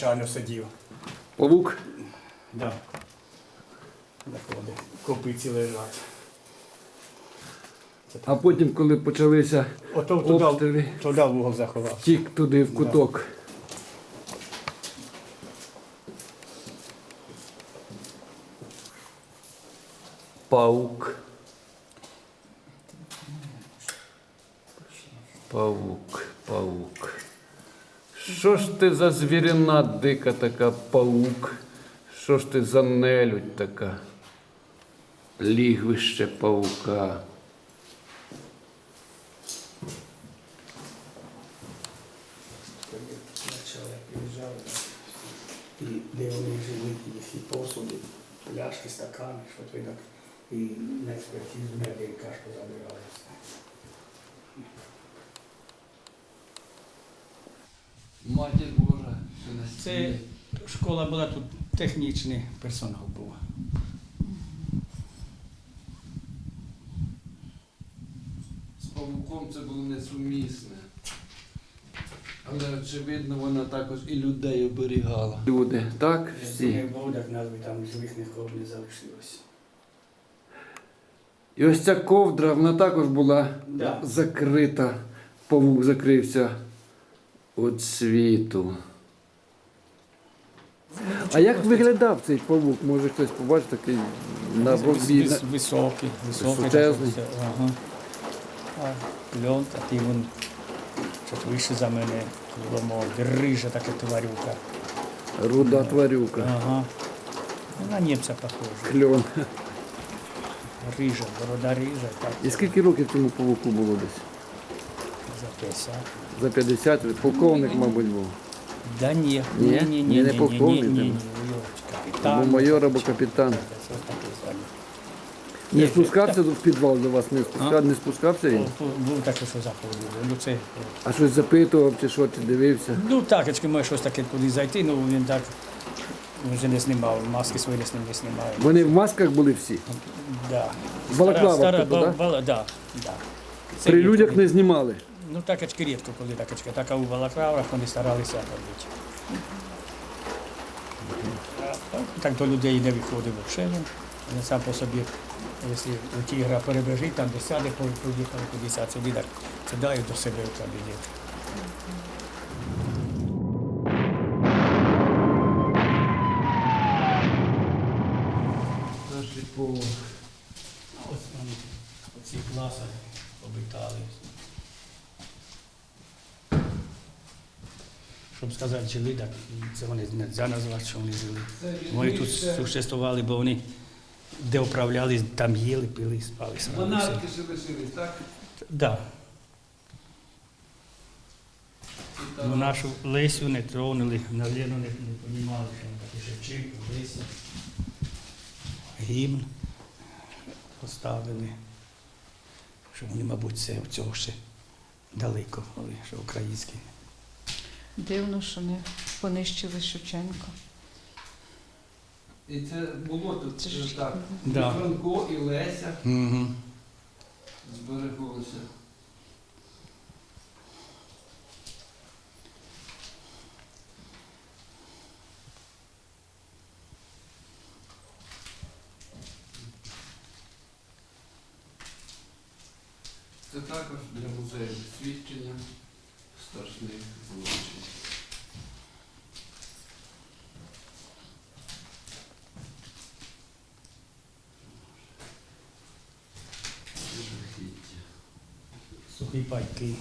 качаню сидів. Павук. Да. Заходить. Копиці лежать. А потім, коли почалися Ото обстріли, туди в угол заховав. тік туди в куток. Паук. Паук, паук. Що ж ти за звірина дика така паук? Що ж ти за нелюдь така? Лігвище паука. І де вони жили, і всі посуди, пляшки, стакани, що і так. І на експертизу ДНК що забиралися. Матір Божа, що на Це школа була тут технічний персонал був. З павуком це було несумісне. Але очевидно, вона також і людей оберігала. Люди, так? Всі. Було, назви там живих нікого не залишилось. І ось ця ковдра, вона також була Да. закрита. Павук закрився від світу. А як виглядав цей павук? Може хтось побачить такий на Вис- Високий, високий. Височезний. такий, Ага. А льон такий він чуть вище за мене. Ломо, рижа така тварюка. Руда тварюка. Ага. Ну, На німця похоже. Кльон. Рижа, борода рижа, так. І скільки років цьому павуку було десь? За 50. За 50, полковник, мабуть, був. Да ні, Ні? ні, ні, не ні, полковник, ні, ні, ні, капітан. Або майор, або капітан. Не спускався в підвал до вас, не спускався, не спускався він? Був таке, що заходив. Ну, це, А щось запитував чи що, чи дивився? ну так, якщо може щось таке куди зайти, ну він так вже не знімав, маски свої не знімав. Не знімав. Вони в масках були всі. Да. В балаклавах Стара- тобто, бал- да? бал- да, да. Це При людях не знімали. Ну так очки рідко, коли так очки. Так а у балаклавах вони старалися робити. Так, Так до людей не виходив взагалі. Він сам по собі, якщо тігра перебежить, там десяти поїхали кудись, а сюди так сідає до себе в кабінет. Жили, так вони не можна назвати, що вони жили. Вони тут существували, бо вони де управляли, там їли, пили, спали. Монархи ще лишились, так? Да. Ну, нашу Лесю не тронули, на Лену не, понімали, що таке Шевченко, Леся. Гімн поставили. Що вони, мабуть, це цього ще далеко, але що українські. Дивно, що не понищили Шевченка. І це було тут Це ж- так. Да. Франко і Леся Угу. збереглося. Сухі пайки.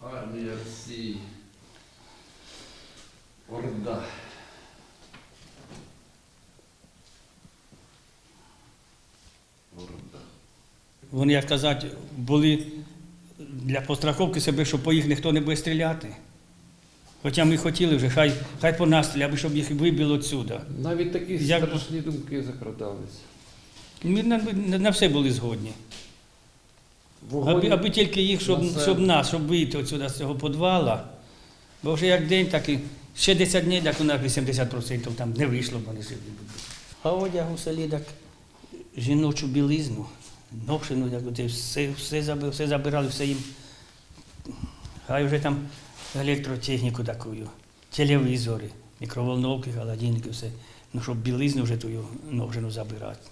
Армія Росії. Орда. Орда. Вони, як казати, були для постраховки себе, щоб по їх ніхто не буде стріляти. Хоча ми хотіли вже, хай, хай по нас стріляли, щоб їх вибило відсюди. Навіть такі Як- страшні думки закрадалися. Ми на, на, на все були згодні. Аби, аби тільки їх, щоб, на щоб нас, щоб вийти отсюди з цього підвала. Бо вже як день, так і ще 10 днів, так у нас 80% там не вийшло, бо не жили. А одяг у селі так жіночу білизну Новшину, як все, все забирали, все їм. Хай вже там електротехніку таку, телевізори, мікроволновки, холодильники, все. Ну, щоб білизну вже ту новшину забирати.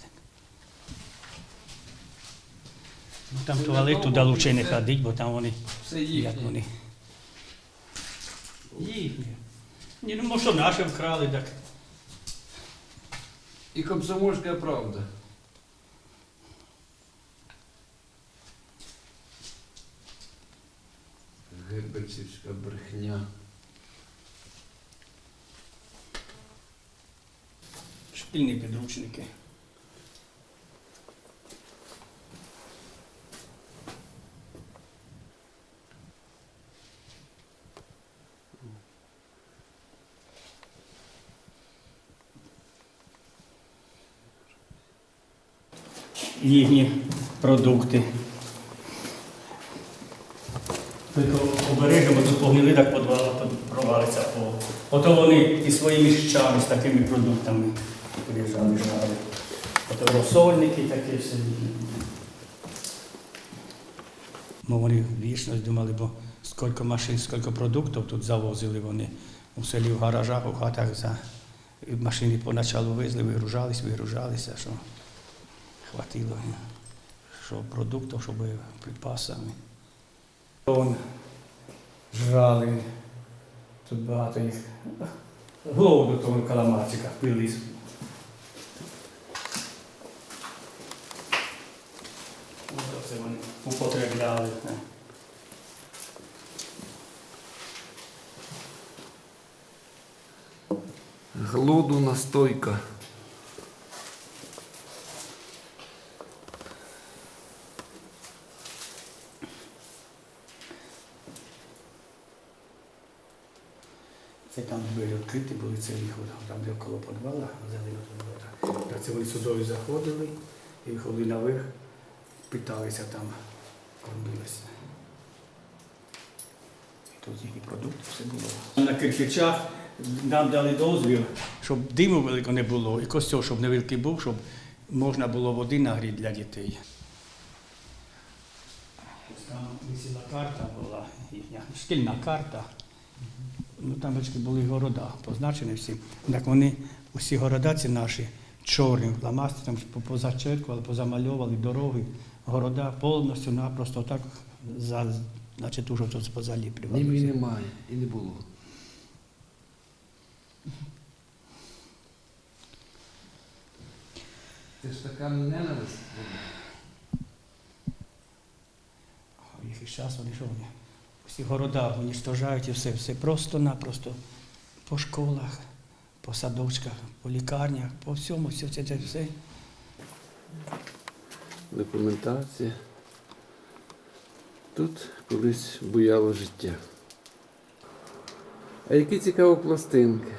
Ну, там Це туалет туди лучше не ходить, бо там вони, Все як їхнє. вони. Їхні. Ні, ну може, що наше вкрали, так. І комсомольська правда. Гербельцівська брехня. Шкільні підручники. Їхні продукти. Тільки подвал провалиться. Ото вони і своїми щами з такими продуктами приїжджали, жали. Ото розсольники такі все. Ну, вони вічно думали, бо скільки машин, скільки продуктів тут завозили вони у селі в гаражах, у хатах за машини поначалу везли, вигружались, вигружалися, що хватило, що продуктів, щоб припасами. Вон жрали, тут багато їх. Голову до того каламарчика пили. Ось це вони употребляли. Глоду настойка. Це там двері відкриті були цілі ход, там де коло підвала, зелено тут було так. Це вони судові заходили і виходили наверх, питалися там, кормилися. І тут їхні продукти все було. На кирпичах нам дали дозвіл, щоб диму великого не було, і костюм, щоб невеликий був, щоб можна було води нагріти для дітей. Там висіла карта була їхня, шкільна карта. Ну, там були города, позначені всі. Так вони, усі города ці наші, чорним фломастером по- позачеркували, позамальовували дороги, города повністю напросто так, за, значить, уже тут позаліплювали. Ніби немає і не було. Це ж така ненависть. Їх і зараз вони що вони? Всі города уничтожають і все, все просто-напросто по школах, по садочках, по лікарнях, по всьому, все це, це все. Документація. Тут колись буяло життя. А які цікаві пластинки.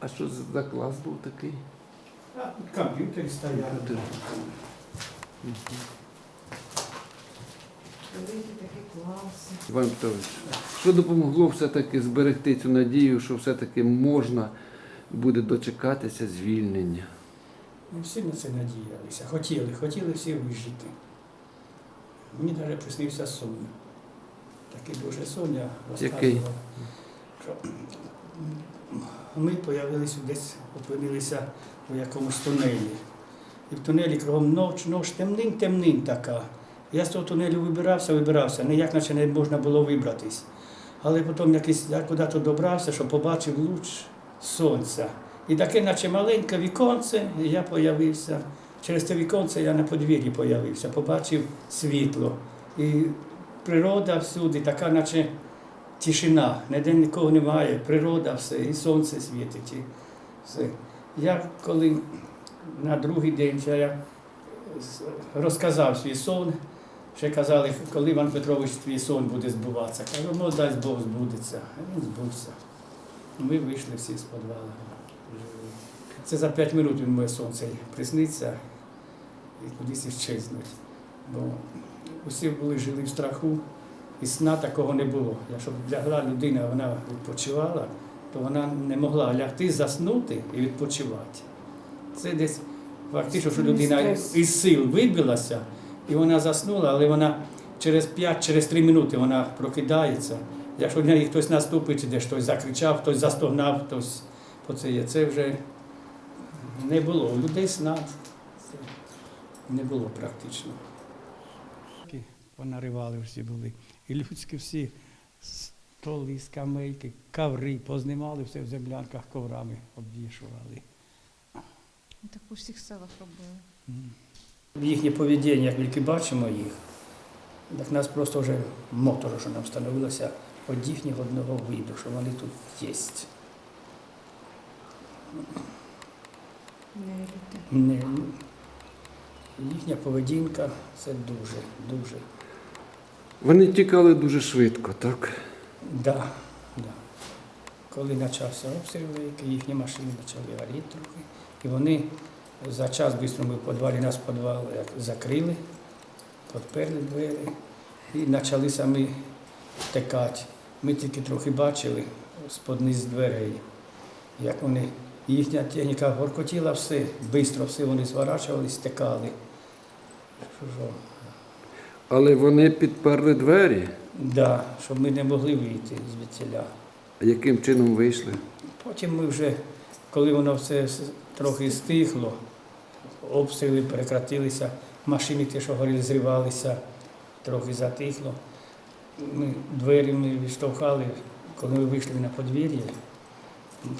А що клас був такий? Великі такі класи. Іван Петрович, що допомогло все-таки зберегти цю надію, що все-таки можна буде дочекатися звільнення? Ми всі на це надіялися. Хотіли, хотіли всі вижити. Мені навіть приснився сон. Такий дуже сон я Який? розказував. Ми з'явилися десь, опинилися у якомусь тунелі. І в тунелі кругом ноч, ноч, темнин, темнин така. Я з того тунелю вибирався, вибирався, ніяк наче не можна було вибратись. Але потім якийсь я куди-то добрався, що побачив луч сонця. І таке, наче маленьке віконце, і я появився. Через те віконце я на подвір'ї появився, побачив світло. І природа всюди, така, наче тишина, ніде нікого немає, природа все, і сонце світить. І все. Я коли на другий день я розказав свій сон, ще казали, коли Іван Петрович твій сон буде збуватися. Кажу, ну дасть Бог збудеться. І Він збувся. Ми вийшли всі з підвалу. Це за 5 минут моє сонце присниться і кудись іщезнуть. Бо усі були жили в страху, і сна такого не було. Якщо б лягла людина, вона відпочивала, то вона не могла лягти, заснути і відпочивати. Це десь фактично, що людина із сил вибилася, і вона заснула, але вона через 5 через минути вона прокидається. Якщо на неї хтось наступить, чи десь хтось закричав, хтось застогнав, хтось по це є. Це вже не було. У людей сна не було практично. Понаривали всі були. І людські всі столи, скамейки, коври познімали, все в землянках коврами обвішували. Так у всіх селах робили. Їхнє поведіння, як тільки бачимо їх, так нас просто вже моторошно нам становилося від їхнього одного виду, що вони тут є. Не їхня поведінка це дуже, дуже. Вони тікали дуже швидко, так? Да, да. Коли почався обстріл, їхні машини почали горіти трохи. І вони за час швидко ми в підвалі, нас в підвал закрили, підперли двері і почали самі втекати. Ми тільки трохи бачили з-під низ дверей, як вони, їхня техніка горкотіла все, швидко все вони зворачували, стекали. Але вони підперли двері. Да, щоб ми не могли вийти звідтіля. А яким чином вийшли? Потім ми вже, коли воно все трохи стихло, обстріли прекратилися, машини ті, що горіли, зривалися, трохи затихло. Ми двері ми відштовхали, коли ми вийшли на подвір'я,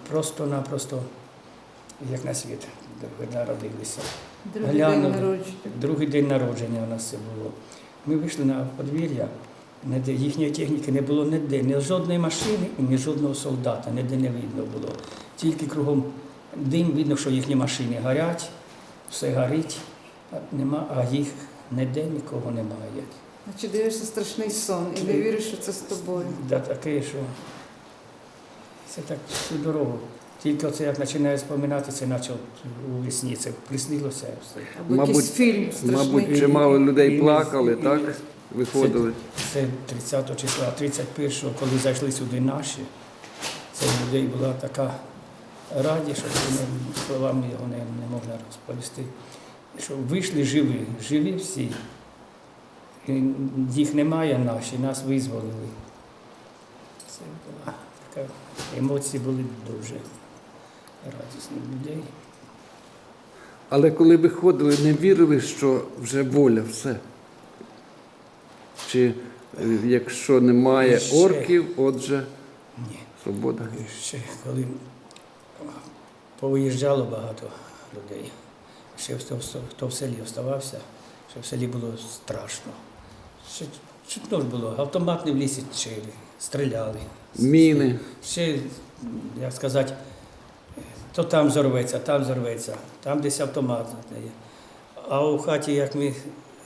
просто-напросто, як на світ, народилися. Другий Глянули. день народження. Другий день народження у нас це було. Ми вийшли на подвір'я, ніде їхньої техніки не було ніде, ні жодної машини і ні жодного солдата, ніде не видно було. Тільки кругом дим, видно, що їхні машини горять, все горить, а, нема, а їх ніде нікого немає. Значить, дивишся страшний сон і не віриш, що це з тобою. Да, таке, що це так всю дорогу. Тільки оце як починаю споминати, це наче у весні, це приснилося все. Або якийсь фільм страшний. Мабуть, чимало людей І- плакали, і- так? Виходили. Це 30 числа, 31-го, коли зайшли сюди наші, це у людей була така радість, що це не- словами його не, не можна розповісти. Що вийшли живі, живі всі. І їх немає наші, нас визволили. Це була така, емоції були дуже радісні людей. Але коли виходили, не вірили, що вже воля, все. Чи е, якщо немає Ще. орків, отже, Ні. свобода. Ще коли повиїжджало багато людей, ще хто, в- хто в селі оставався, ще в селі було страшно. Ще чутно ж було, автомат не в лісі чили, стріляли. Міни. Ще, як сказати, то там зорветься, там зорветься, там десь автомат. А у хаті, як ми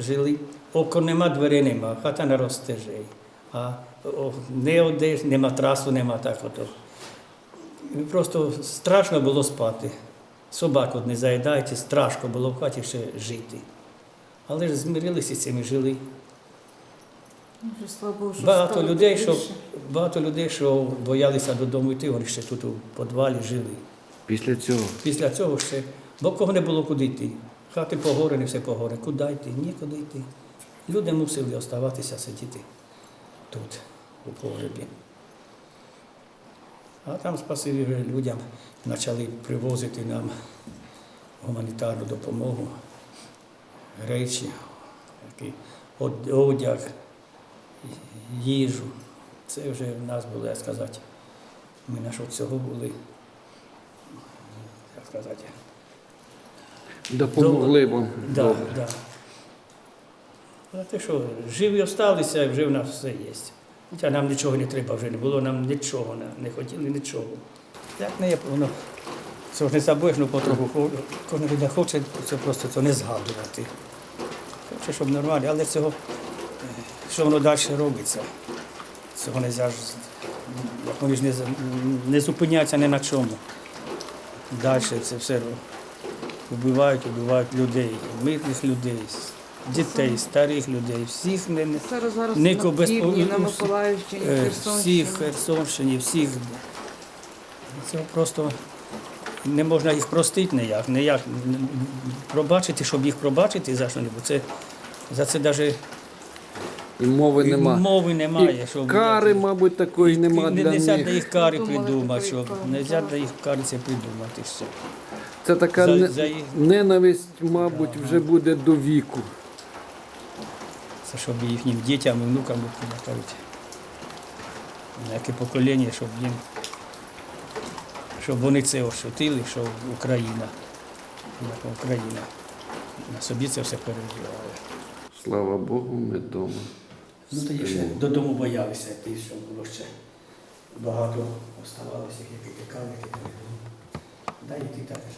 жили, око нема, дверей нема, хата на розстежей. А не одеж, не матрасу нема так ото. Просто страшно було спати. Собак от не заїдають, страшно було в хаті ще жити. Але ж змирилися з цим і жили. Багато людей, що, багато людей, що боялися додому йти, вони ще тут у підвалі жили. Після цього. Після цього ще, бо кого не було куди йти. Хати погорені, все погорені. Куди йти? Нікуди йти. Люди мусили оставатися сидіти тут, у погребі. А там спасибі людям почали привозити нам гуманітарну допомогу, речі, одяг, їжу. Це вже в нас було, як сказати, ми на що цього були сказати. Допомогли вам. Да, Добре. да. А те, що живі осталися, вже в нас все є. Хоча нам нічого не треба вже не було, нам нічого не, хотіли нічого. Як не є, воно це ж не забудеш, ну потроху кожен людина хоче це просто це не згадувати. Хоче, щоб нормально, але цього, е, що воно далі робиться, цього не можна Вони ж не, зупиняються ні на чому. Далі це все вбивають, вбивають людей, мирних людей, дітей, старих людей, всіх не, не, Зараз зараз Нико на без півдні, на Миколаївщині, е, Херсонщині. всіх Херсонщині, всіх. Це просто не можна їх простити ніяк, ніяк пробачити, щоб їх пробачити за що-небудь. Це, за це навіть І мови нема. мови немає. І щоб кари, мабуть, такої нема не для можна них. для їх кари придумати, кари, не можна їх кари це придумати. Все. Це така За- не- за їх- ненависть, мабуть, вже буде до віку. Це щоб їхнім дітям і внукам. На яке покоління, щоб їм, щоб вони це ощутили, що Україна, Україна. На собі це все переживали. Слава Богу, ми вдома. Ну тоді ще додому боялися йти, що було ще багато оставалося, які тікали, які передумали. Да, і ти також.